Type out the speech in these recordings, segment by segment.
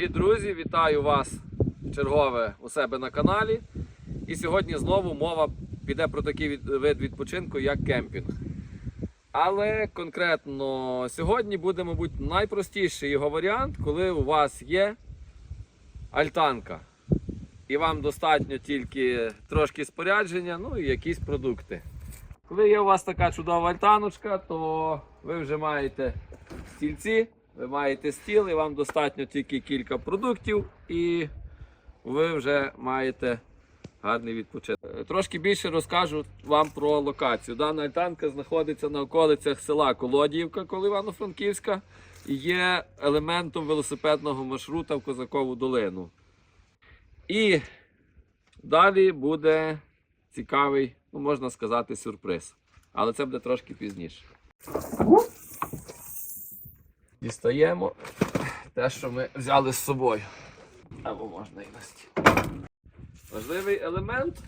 Дорогі друзі, вітаю вас чергове у себе на каналі. І сьогодні знову мова піде про такий вид відпочинку, як кемпінг. Але конкретно сьогодні буде, мабуть, найпростіший його варіант, коли у вас є альтанка. І вам достатньо тільки трошки спорядження, ну і якісь продукти. Коли є у вас така чудова альтаночка, то ви вже маєте стільці, ви маєте стіл, і вам достатньо тільки кілька продуктів, і ви вже маєте гарний відпочинок. Е, Трошки більше розкажу вам про локацію. Дана альтанка знаходиться на околицях села Колодіївка, коло Івано-Франківська, і є елементом велосипедного маршрута в Козакову долину. І далі буде цікавий, ну можна сказати, сюрприз. Але це буде трошки пізніше. Дістаємо те, що ми взяли з собою. Або можна і на. Важливий елемент,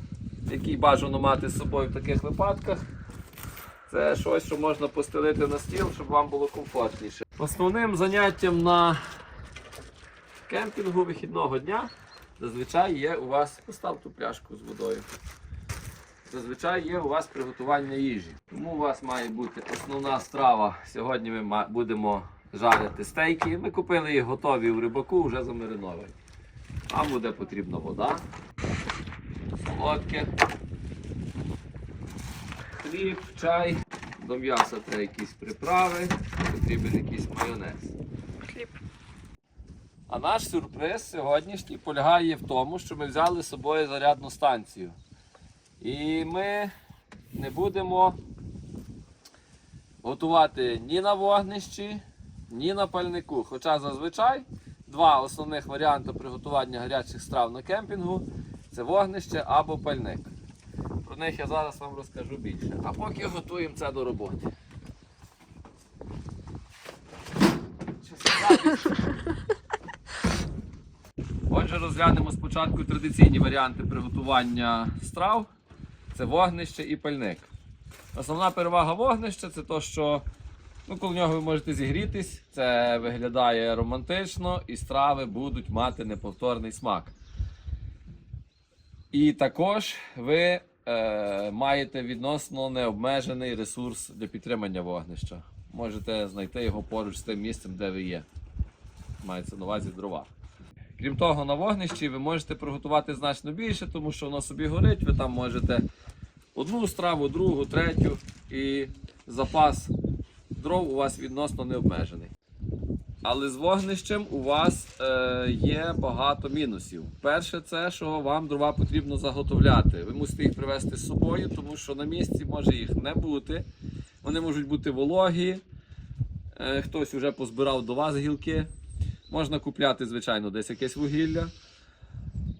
який бажано мати з собою в таких випадках, це щось, що можна постелити на стіл, щоб вам було комфортніше. Основним заняттям на кемпінгу вихідного дня зазвичай є у вас постав ту пляшку з водою. Зазвичай є у вас приготування їжі. Тому у вас має бути основна страва. Сьогодні ми будемо жарити стейки. Ми купили їх готові в рибаку, вже замариновані. Вам буде потрібна вода, солодке, хліб, чай, до м'яса треба якісь приправи, потрібен якийсь майонез. Хліб. А наш сюрприз сьогоднішній полягає в тому, що ми взяли з собою зарядну станцію. І ми не будемо готувати ні на вогнищі, ні на пальнику. Хоча зазвичай два основних варіанти приготування гарячих страв на кемпінгу це вогнище або пальник. Про них я зараз вам розкажу більше. А поки готуємо це до роботи. Отже, розглянемо спочатку традиційні варіанти приготування страв. Це вогнище і пальник. Основна перевага вогнища це те, що ну, коли нього ви можете зігрітись, це виглядає романтично і страви будуть мати неповторний смак. І також ви е, маєте відносно необмежений ресурс для підтримання вогнища. Можете знайти його поруч з тим місцем, де ви є. Мається на увазі дрова. Крім того, на вогнищі ви можете приготувати значно більше, тому що воно собі горить, ви там можете одну страву, другу, третю, і запас дров у вас відносно не обмежений. Але з вогнищем у вас е, є багато мінусів. Перше, це що вам дрова потрібно заготовляти. Ви мусите їх привезти з собою, тому що на місці може їх не бути. Вони можуть бути вологі. Е, хтось вже позбирав до вас гілки. Можна купляти, звичайно, десь якесь вугілля.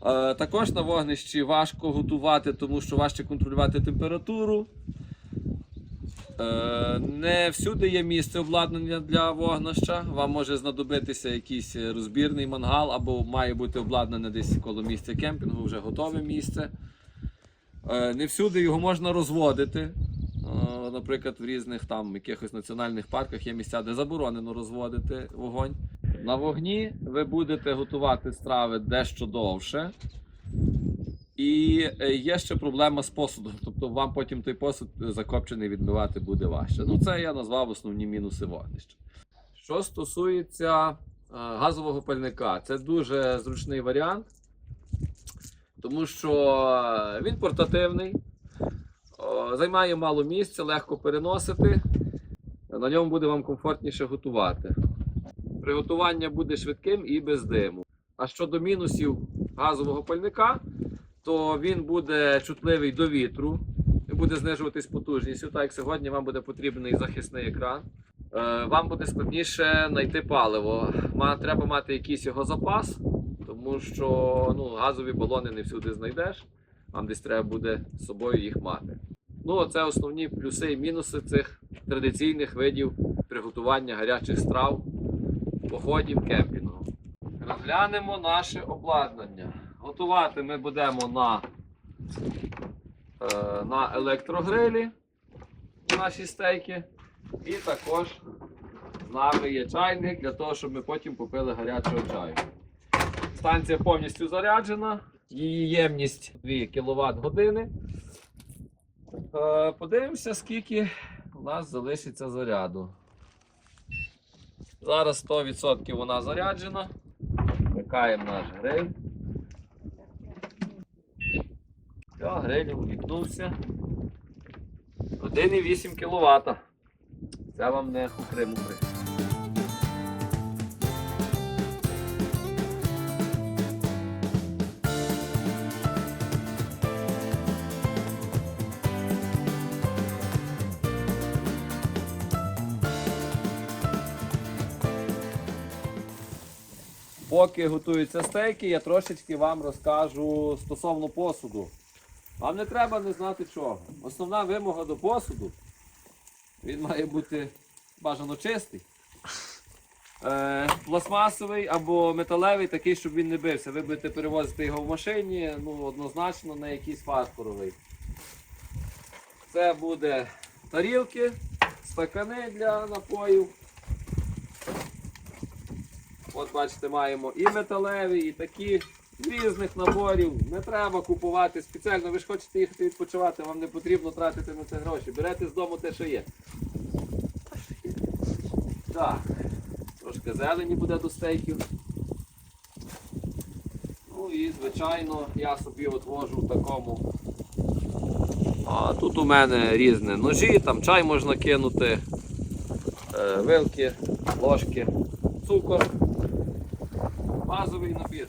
Е, також на вогнищі важко готувати, тому що важче контролювати температуру. Е, не всюди є місце обладнання для вогнища. Вам може знадобитися якийсь розбірний мангал, або має бути обладнане десь коло місця кемпінгу, вже готове місце. Е, не всюди його можна розводити. Е, Наприклад, в різних там якихось національних парках є місця, де заборонено розводити вогонь. На вогні ви будете готувати страви дещо довше. І е, є ще проблема з посудом. Тобто вам потім той посуд е, закопчений відмивати буде важче. Ну, це я назвав основні мінуси вогнища. Що стосується е, газового пальника, це дуже зручний варіант, тому що він портативний, займає мало місця, легко переносити. На ньому буде вам комфортніше готувати. Приготування буде швидким і без диму. А щодо мінусів газового пальника, то він буде чутливий до вітру, буде знижуватись потужністю. Так як сьогодні вам буде потрібний захисний екран. Е, Вам буде складніше знайти паливо. Треба мати якийсь його запас, тому що ну, газові балони не всюди знайдеш. Вам десь треба буде з собою їх мати. Ну, це основні плюси і мінуси цих традиційних видів приготування гарячих страв, походів кемпінгу. Розглянемо наше обладнання. Готувати ми будемо на, е, на електрогрилі наші стейки. І також з нами є чайник для того, щоб ми потім попили гарячого чаю. станція повністю заряджена. Її ємність 2 кВт години. Е, Подивимося, скільки у нас залишиться заряду. Зараз 100% вона заряджена. Вмикаємо наш гриль. Все, гриль увікнувся. 1,8 кВт. Це вам не хухри-мухри. Поки готуються стейки, я трошечки вам розкажу стосовно посуду. Вам не треба не знати чого. Основна вимога до посуду. Він має бути бажано чистий. Е, пластмасовий або металевий, такий, щоб він не бився. Ви будете перевозити його в машині, ну, однозначно на якийсь фарфоровий. Це буде тарілки, стакани для напоїв. От бачите, маємо і металеві, і такі різних наборів. Не треба купувати спеціально. Ви ж хочете їхати відпочивати, вам не потрібно тратити на це гроші. Берете з дому те, що є. Так, трошки зелені буде до стейків. Ну і звичайно я собі от вожу в такому. А тут у мене різні ножі, там чай можна кинути, е, вилки, ложки, цукор базовий набір.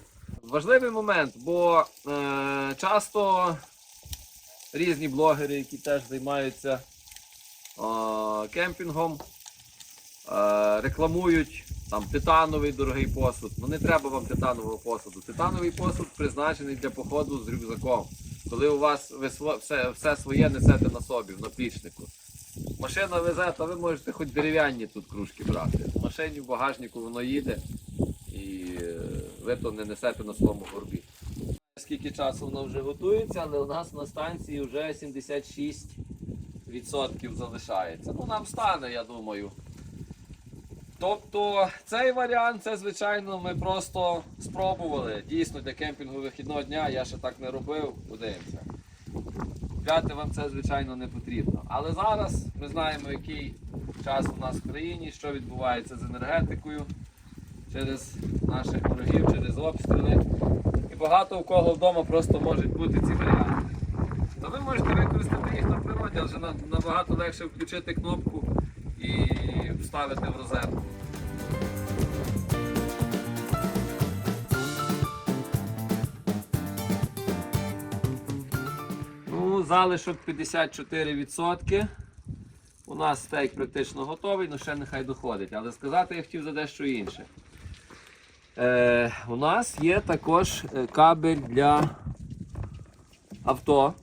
Важливий момент, бо е, часто різні блогери, які теж займаються е, кемпінгом, е, рекламують там титановий дорогий посуд. Ну не треба вам титанового посуду. Титановий посуд призначений для походу з рюкзаком. Коли у вас ви все, все своє несете на собі, в наплічнику. Машина везе, то ви можете хоч дерев'яні тут кружки брати. В машині в багажнику воно їде і ви то не несете на своєму горбі. Скільки часу воно вже готується, але у нас на станції вже 76% залишається. Ну нам стане, я думаю. Тобто цей варіант, це звичайно ми просто спробували. Дійсно для кемпінгу вихідного дня я ще так не робив. Подивимося. Купляти вам це, звичайно, не потрібно. Але зараз ми знаємо, який час у нас в країні, що відбувається з енергетикою через наших ворогів, через обстріли. І багато у кого вдома просто можуть бути ці варіанти. То ви можете використати їх на природі, але вже набагато легше включити кнопку і вставити в розетку. Ну, залишок 54%. У нас стейк практично готовий, але ще нехай доходить. Але сказати я хотів за дещо інше. Е, у нас є також е, кабель для авто,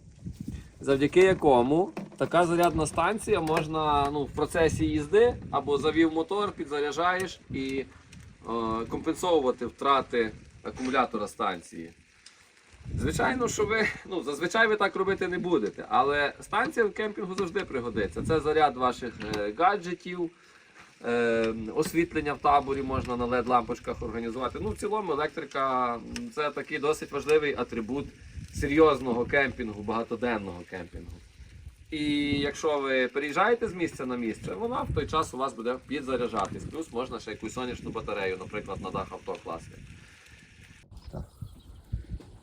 завдяки якому така зарядна станція можна ну, в процесі їзди або завів мотор, підзаряджаєш і е, компенсовувати втрати акумулятора станції. Звичайно, що ви, ну, зазвичай ви так робити не будете, але станція в кемпінгу завжди пригодиться. Це заряд ваших е, гаджетів, освітлення в таборі можна на LED-лампочках організувати. Ну, в цілому електрика це такий досить важливий атрибут серйозного кемпінгу, багатоденного кемпінгу. І якщо ви переїжджаєте з місця на місце, вона в той час у вас буде підзаряджатись. Плюс можна ще якусь сонячну батарею, наприклад, на дах авто класти.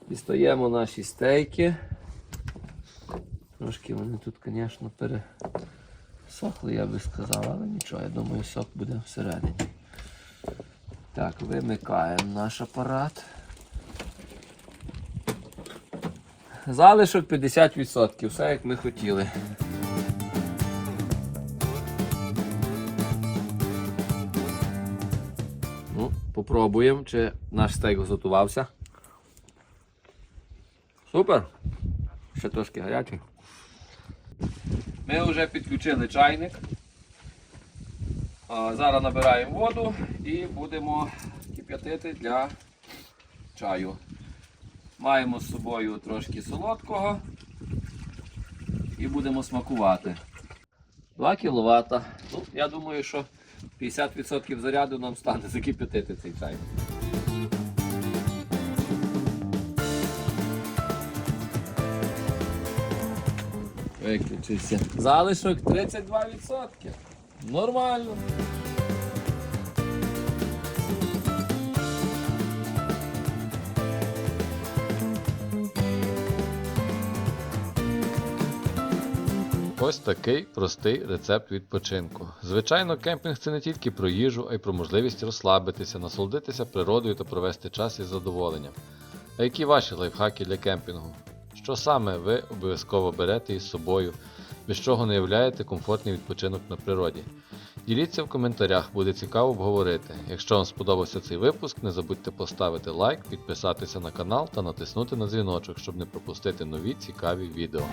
Дістаємо наші стейки. Трошки вони тут, звісно, пересохли, я би сказав, але нічого, я думаю, сок буде всередині. Так, вимикаємо наш апарат. Залишок 50%, все як ми хотіли. Ну, попробуємо, чи наш стейк готувався. Супер. Ще трошки гарячий. Ми вже підключили чайник. Зараз набираємо воду і будемо кип'ятити для чаю. Маємо з собою трошки солодкого і будемо смакувати. 2 кВт. Ну, я думаю, що 50% заряду нам стане закип'ятити цей чай. Виключився. Залишок 32%. Нормально. Ось такий простий рецепт відпочинку. Звичайно, кемпінг це не тільки про їжу, а й про можливість розслабитися, насолодитися природою та провести час із задоволенням. А які ваші лайфхаки для кемпінгу? Що саме ви обов'язково берете із собою, без чого не являєте комфортний відпочинок на природі? Діліться в коментарях, буде цікаво обговорити. Якщо вам сподобався цей випуск, не забудьте поставити лайк, підписатися на канал та натиснути на дзвіночок, щоб не пропустити нові цікаві відео.